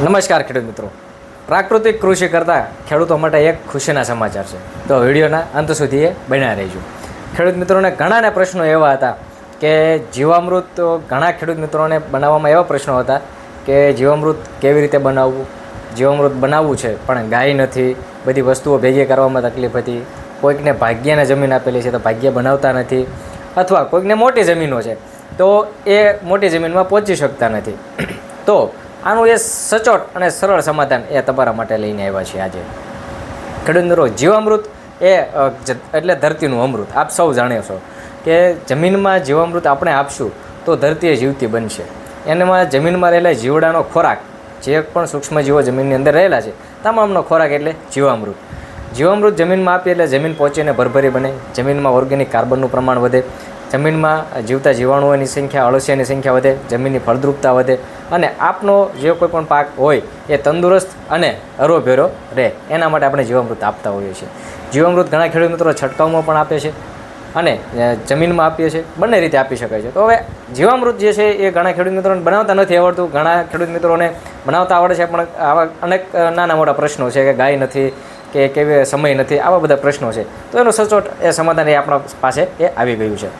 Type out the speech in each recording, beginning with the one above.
નમસ્કાર ખેડૂત મિત્રો. પ્રાકૃતિક કૃષિ કરતાં ખેડૂતો માટે એક ખુશીના સમાચાર છે. તો વિડીયોના અંત સુધી એ બન્યા રહેજો. ખેડૂત મિત્રોને ઘણાને પ્રશ્નો એવા હતા કે જીવામૃત ઘણા ખેડૂત મિત્રોને બનાવવામાં એવા પ્રશ્નો હતા કે જીવામૃત કેવી રીતે બનાવવું? જીવામૃત બનાવવું છે, પણ ગાય નથી, બધી વસ્તુઓ ભેગી કરવામાં તકલીફ હતી. કોઈકને ભાગ્યને જમીન આપેલી છે તો ભાગ્ય બનાવતા નથી અથવા કોઈકને મોટી જમીનો છે તો એ મોટી જમીનમાં પહોંચી શકતા નથી. તો આનું એ સચોટ અને સરળ સમાધાન એ તમારા માટે લઈને આવ્યા છે આજે. ખેડૂતરો જીવામૃત એ એટલે ધરતીનું અમૃત. આપ સૌ જાણ્યો છો કે જમીનમાં જીવામૃત આપણે આપશું તો ધરતી એ જીવતી બનશે. એનામાં જમીનમાં રહેલા જીવડાનો ખોરાક, જે પણ સૂક્ષ્મજીવો જમીનની અંદર રહેલા છે, તમામનો ખોરાક એટલે જીવામૃત. જીવામૃત જમીનમાં આપીએ એટલે જમીન પહોંચીને ભરભરી બને, જમીનમાં ઓર્ગેનિક કાર્બનનું પ્રમાણ વધે જમીનમાં જીવતા જીવાણુઓની સંખ્યા, અળસિયાની સંખ્યા વધે, જમીનની ફળદ્રુપતા વધે અને આપનો જે કોઈ પણ પાક હોય એ તંદુરસ્ત અને અરોભેરો રહે. એના માટે આપણે જીવામૃત આપતા હોઈએ છીએ. જીવામૃત ઘણા ખેડૂત મિત્રો છંટકાવમાં પણ આપે છે અને જમીનમાં આપીએ છીએ. બંને રીતે આપી શકાય છે. તો હવે જીવામૃત જે છે એ ઘણા ખેડૂત મિત્રોને બનાવતા નથી આવડતું. ઘણા ખેડૂત મિત્રોને બનાવતા આવડે છે, પણ આવા અનેક નાના મોટા પ્રશ્નો છે કે ગાય નથી, કે કેવી સમય નથી, આવા બધા પ્રશ્નો છે. તો એનો સચોટ એ સમાધાન એ આપણા પાસે એ આવી ગયું છે.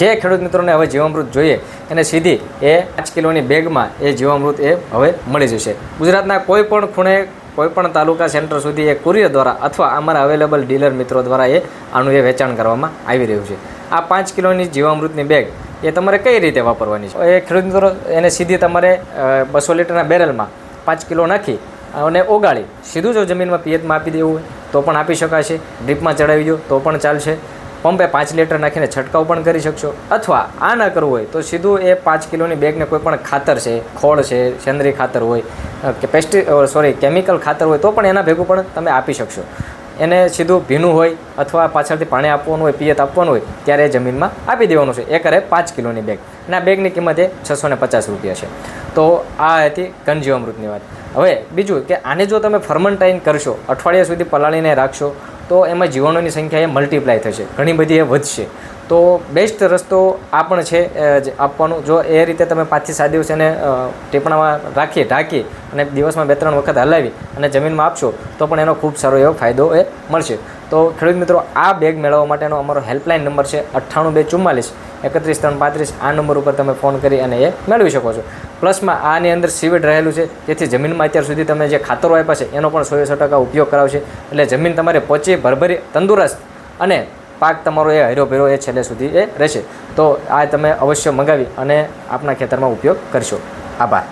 જે ખેડૂત મિત્રોને હવે જીવામૃત જોઈએ એને સીધી એ પાંચ કિલોની બેગમાં એ જીવામૃત એ હવે મળી જશે. ગુજરાતના કોઈ પણ ખૂણે, કોઈ પણ તાલુકા સેન્ટર સુધી એ કુરિયર દ્વારા અથવા અમારા અવેલેબલ ડીલર મિત્રો દ્વારા એ આનું એ વેચાણ કરવામાં આવી રહ્યું છે. આ પાંચ કિલોની જીવામૃતની બેગ એ તમારે કઈ રીતે વાપરવાની છે? એ ખેડૂત મિત્રો એને સીધી તમારે બસો લીટરના બેરલમાં પાંચ કિલો નાખી અને ઓગાળી. સીધું જો જમીનમાં પિયતમાં આપી દેવું હોય તો પણ આપી શકાશે. ડ્રીપમાં ચડાવી દો તો પણ ચાલશે. પંપે પાંચ લીટર નાખીને છંટકાવ પણ કરી શકશો. અથવા આ ન કરવું હોય તો સીધું એ પાંચ કિલોની બેગને કોઈ પણ ખાતર છે, ખોળ છે સેન્દ્રીય ખાતર હોય કે પેસ્ટી સોરી, કેમિકલ ખાતર હોય તો પણ એના ભેગું પણ તમે આપી શકશો. એને સીધું ભીનું હોય અથવા પાછળથી પાણી આપવાનું હોય, પિયત આપવાનું હોય, ત્યારે જમીનમાં આપી દેવાનું છે. એ કરે પાંચ કિલોની બેગ. અને આ બેગની કિંમત એ છસો ને પચાસ રૂપિયા છે. તો આ હતી ઘનજીવામૃતની વાત. હવે બીજું કે આને જો તમે ફર્મન્ટાઇન કરશો, અઠવાડિયા સુધી પલાળીને રાખશો તો એમાં જીવાણુની સંખ્યા એ મલ્ટીપ્લાય થશે, ઘણી બધી એ વધશે. તો બેસ્ટ રસ્તો આ પણ છે આપવાનું. જો એ રીતે તમે પાંચથી સાત દિવસ એને ટેપણામાં રાખીએ રાખી ઢાંકી અને દિવસમાં બે ત્રણ વખત હલાવી અને જમીનમાં આપશો, તો પણ એનો ખૂબ સારો એવો ફાયદો એ મળશે. તો ખેડૂત મિત્રો, આ બેગ મેળવવા માટેનો અમારો હેલ્પલાઇન નંબર છે અઠ્ઠાણું બે ચુમ્માલીસ, એકત્રીસ ત્રણ પાંત્રીસ. આ નંબર ઉપર તમે ફોન કરી અને એ મેળવી શકો છો. પ્લસમાં આની અંદર સિવિડ રહેલું છે. જેથી જમીનમાં અત્યાર સુધી તમે જે ખાતરો આપ્યા છે, એનો પણ સો ટકા ઉપયોગ કરાવશે. એટલે જમીન તમારે પચી, ભરભરી, તંદુરસ્ત અને પાક તમારો એ હર્યો ભેરો એ છેલ્લે સુધી એ રહેશે. તો આ તમે અવશ્ય મંગાવી અને આપના ખેતરમાં ઉપયોગ કરશો. આભાર.